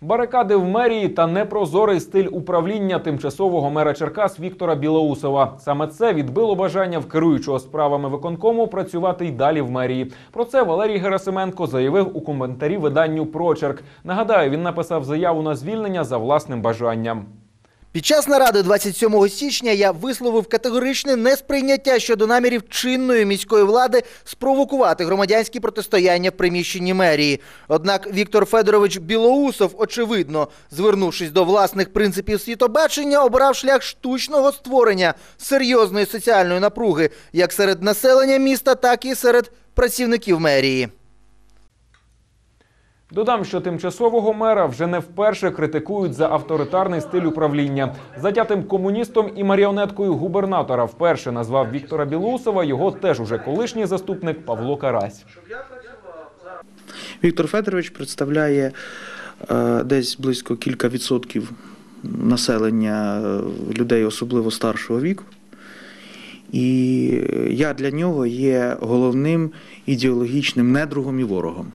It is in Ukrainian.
Барикади в мерії та непрозорий стиль управління тимчасового мера Черкас Віктора Білоусова. Саме це відбило бажання в керуючого справами виконкому працювати й далі в мерії. Про це Валерій Герасименко заявив у коментарі виданню Прочерк. Нагадаю, він написав заяву на звільнення за власним бажанням. Під час наради 27 січня я висловив категоричне несприйняття щодо намірів чинної міської влади спровокувати громадянські протистояння в приміщенні мерії. Однак Віктор Федорович Білоусов, очевидно, звернувшись до власних принципів світобачення, обрав шлях штучного створення серйозної соціальної напруги як серед населення міста, так і серед працівників мерії. Додам, що тимчасового мера вже не вперше критикують за авторитарний стиль управління. Затятим комуністом і маріонеткою губернатора вперше назвав Віктора Білоусова його теж уже колишній заступник Павло Карась. Віктор Федорович представляє е, десь близько кілька відсотків населення е, людей, особливо старшого віку. І я для нього є головним ідеологічним недругом і ворогом.